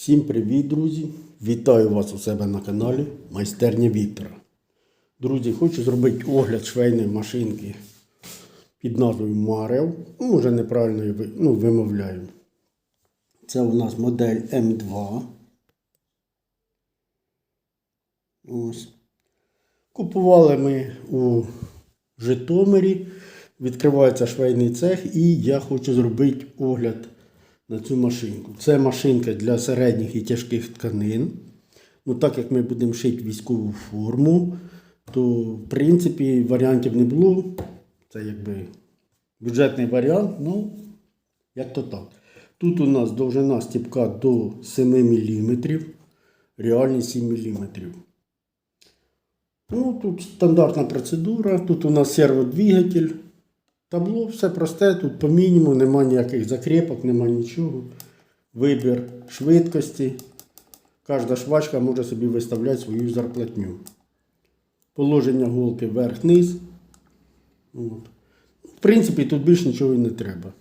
Всім привіт, друзі! Вітаю вас у себе на каналі Майстерня Віктора. Друзі, хочу зробити огляд швейної машинки під назвою Марев. Ну, може неправильно її ну, вимовляю. Це у нас модель М2. Ось. Купували ми у Житомирі. Відкривається швейний цех, і я хочу зробити огляд на цю машинку. Це машинка для середніх і тяжких тканин. Ну, так як ми будемо шити військову форму, то в принципі варіантів не було. Це якби бюджетний варіант, ну, як то так. Тут у нас довжина стіпка до 7 мм, реальні 7 мм. Ну, тут стандартна процедура, тут у нас серводвигатель. Табло все просте, тут по мінімуму, нема ніяких закріпок, нема нічого. Вибір швидкості. Кожна швачка може собі виставляти свою зарплатню. Положення голки вверх-низ. В принципі, тут більше нічого і не треба.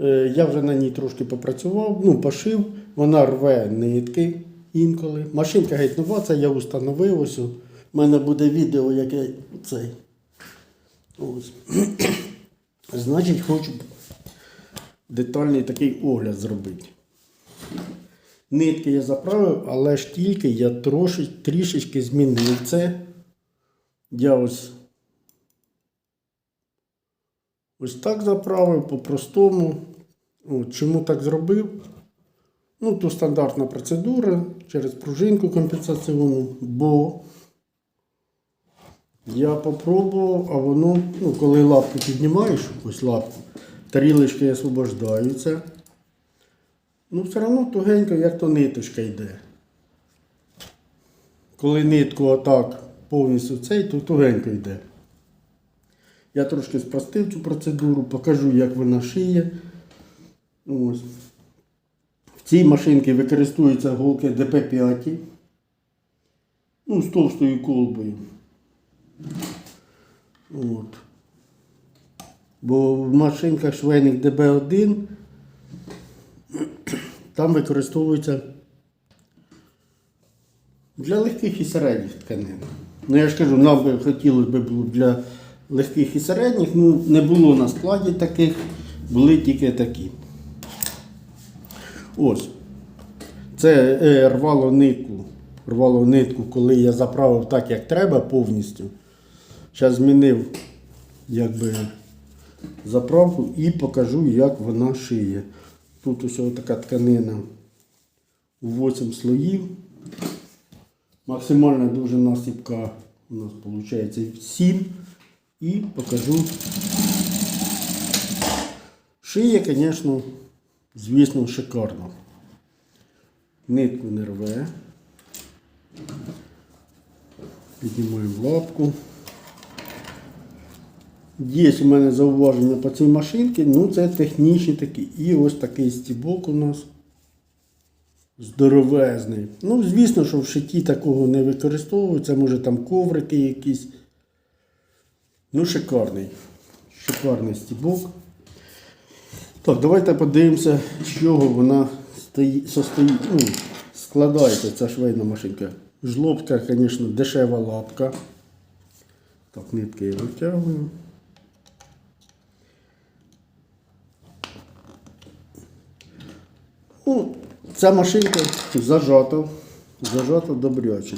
Е, я вже на ній трошки попрацював, ну, пошив, вона рве нитки інколи. Машинка геть нова, це я установив. Ось. У мене буде відео, яке цей. Ось. Значить, хочу детальний такий огляд зробити. Нитки я заправив, але ж тільки я трошки, трішечки змінив це. Я ось ось так заправив по-простому. Чому так зробив? Ну, то стандартна процедура через пружинку компенсаційну, бо я попробував, а воно, ну, коли лапку піднімаєш, ось лапку, тарілочки освобождаються. Ну, все одно тугенько, як то ниточка йде. Коли нитку отак повністю цей, то тугенько йде. Я трошки спростив цю процедуру, покажу, як вона шиє. Ось. В цій машинці використовуються голки ДП5. Ну, з товстою колбою. От. Бо в машинках швейних ДБ1 там використовується для легких і середніх тканин. Ну я ж кажу, нам би хотілося б було для легких і середніх, ну не було на складі таких, були тільки такі. Ось. Це е, рвало нитку. Рвало нитку, коли я заправив так, як треба повністю. Зараз змінив якби, заправку і покажу, як вона шиє. Тут ось така тканина у 8 слоїв. Максимальна довжина стіпка у нас виходить 7. І покажу. Шиє, звісно, звісно, шикарно. Нитку не рве. Піднімаємо лапку. Є у мене зауваження по цій машинці, ну це технічні такі. І ось такий стібок у нас здоровезний. Ну, звісно, що в шитті такого не використовується, може там коврики якісь. Ну, шикарний. Шикарний стібок. Так, давайте подивимося, з чого вона стої- состоїть. Ну, складається ця швейна машинка. Жлобка, звісно, дешева лапка. Так, нитки я витягую. Ну, ця машинка зажата, зажата добряче.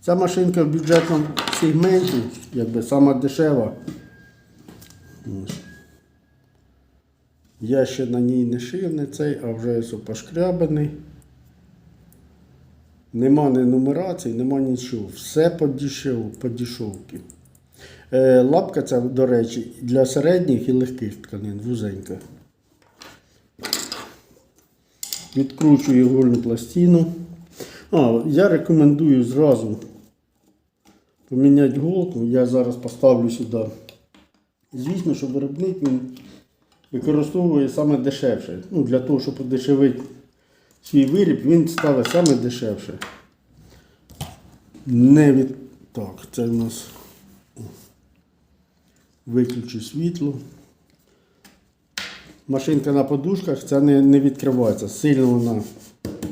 Ця машинка в бюджетному сегменті, якби сама дешева. Я ще на ній не шив цей, а вже пошкрябаний. Нема ні нумерації, нема нічого. Все по дешеву, по дешевки. Е, лапка ця, до речі, для середніх і легких тканин, вузенька. Відкручую ігольну пластину. А, я рекомендую зразу поміняти голку. Я зараз поставлю сюди. Звісно, що виробник він використовує саме дешевше. Ну, для того, щоб подешевити свій виріб, він ставить саме дешевше. Не від... Так, це в нас виключу світло. Машинка на подушках, ця не, не відкривається. Сильно вона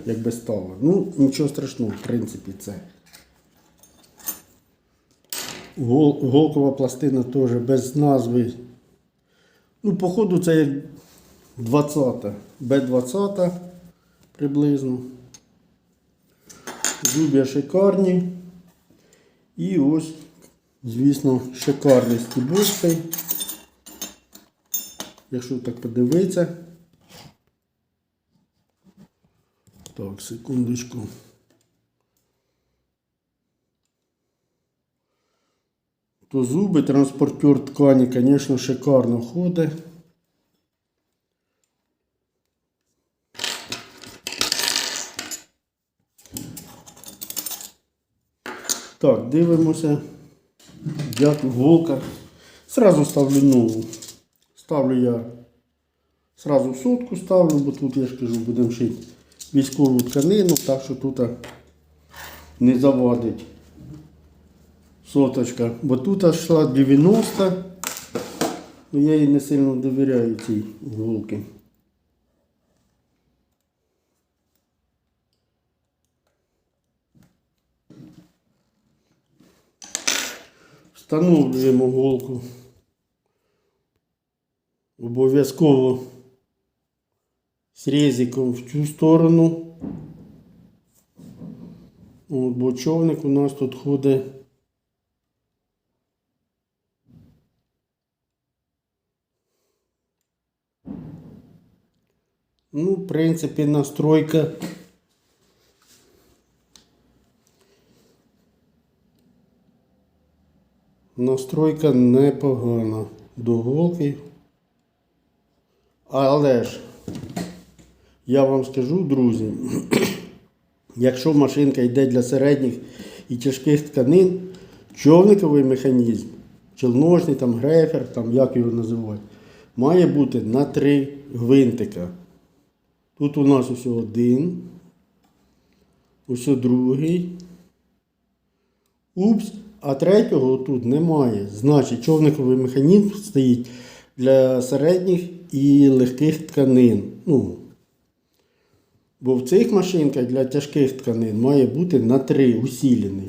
якби стала. Ну, нічого страшного, в принципі, це. Гол, голкова пластина теж без назви. Ну, походу, це як 20 Б20 приблизно. Зуб'я шикарні. І ось, звісно, шикарний стібочкой. Якщо так подивитися. Так, секундочку. То зуби, транспортер ткані, звісно, шикарно ходить. Так, дивимося. Як голка. Сразу ставлю нову. Ставлю я сразу сотку ставлю, бо тут я ж кажу, будемо шити військову тканину, так що тут не завадить соточка. Бо тут йшла 90, ну я їй не сильно довіряю цій голки. Встановлюємо голку. Обов'язково срезиком в цю сторону. От, бо човник у нас тут ходить. Ну, в принципі, настройка. Настройка непогана до голки. Але ж, я вам скажу, друзі, якщо машинка йде для середніх і тяжких тканин, човниковий механізм, челножний, там грефер, там як його називають, має бути на три гвинтика. Тут у нас ось один, ось другий. Упс, а третього тут немає. Значить, човниковий механізм стоїть для середніх і легких тканин. Ну, бо в цих машинках для тяжких тканин має бути на 3 усілений.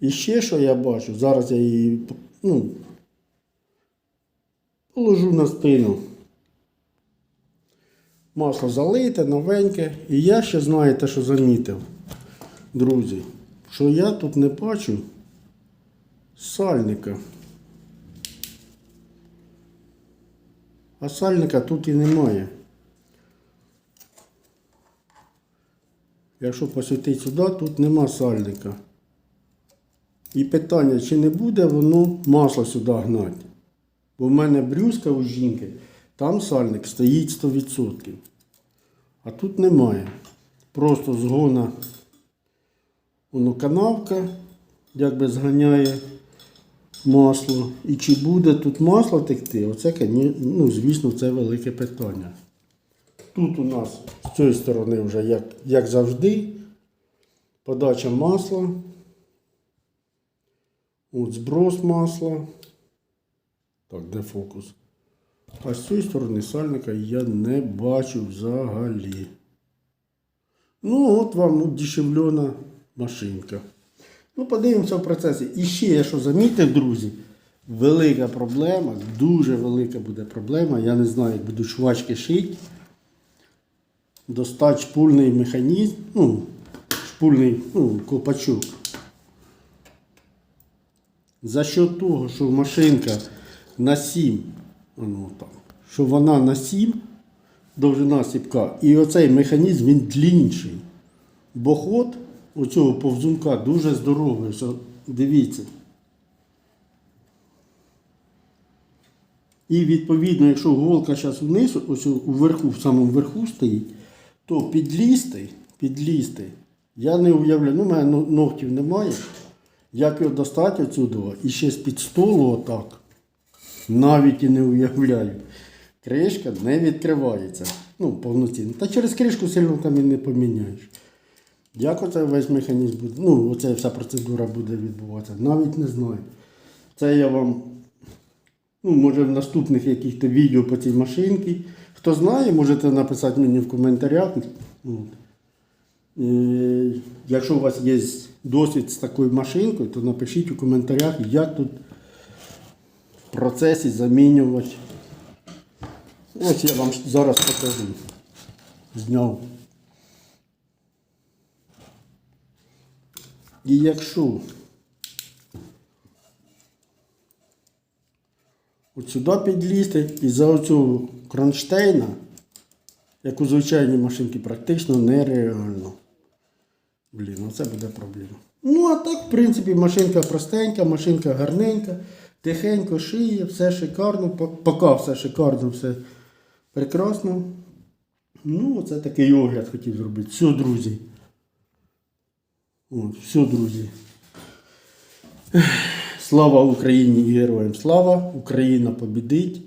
І ще що я бачу, зараз я її ну, положу на спину. Масло залите, новеньке. І я ще знаєте, що замітив, друзі, що я тут не бачу сальника. А сальника тут і немає. Якщо посвітити сюди, тут нема сальника. І питання, чи не буде воно масло сюди гнати. Бо в мене брюзка у жінки, там сальник стоїть 100%. А тут немає. Просто згона воно канавка, якби зганяє масло. І чи буде тут масло текти, оце, ну, звісно, це велике питання. Тут у нас з цієї сторони вже, як, як завжди, подача масла. От зброс масла. Так, де фокус? А з цієї сторони сальника я не бачу взагалі. Ну, от вам удешевлена машинка. Ну, подивимося в процесі. І ще я що замітив, друзі, велика проблема, дуже велика буде проблема. Я не знаю, як будуть швачки шити. Достать шпульний механізм, ну, шпульний ну, колпачок. За що того, що машинка на 7, ну, так, що вона на 7, довжина сіпка, і оцей механізм він длінший. Бо ход оцього повзунка дуже здоровий. Ось, дивіться. І відповідно, якщо голка зараз вниз, ось уверху, в самому верху стоїть, то підлізти, підлізти, я не уявляю, ну, у мене ногтів немає. Як його достати отсюди і ще з-під столу отак. Навіть і не уявляю. Кришка не відкривається. Ну, повноцінно. Та через кришку сильно там і не поміняєш. Як оце весь механізм буде, ну, оця вся процедура буде відбуватися, навіть не знаю. Це я вам Ну, може в наступних яких-то відео по цій машинці. Хто знає, можете написати мені в коментарях. От. Якщо у вас є досвід з такою машинкою, то напишіть у коментарях, як тут в процесі замінювати. Ось я вам зараз покажу. Зняв. І якщо от сюди підлізти і за оцього кронштейна, як у звичайній машинці, практично нереально. Блін, ну це буде проблема. Ну, а так, в принципі, машинка простенька, машинка гарненька, тихенько шиє, все шикарно, поки все шикарно, все прекрасно. Ну, оце такий огляд хотів зробити. Все, друзі. От, все, друзі. Слава Україні і героям слава! Україна побідить!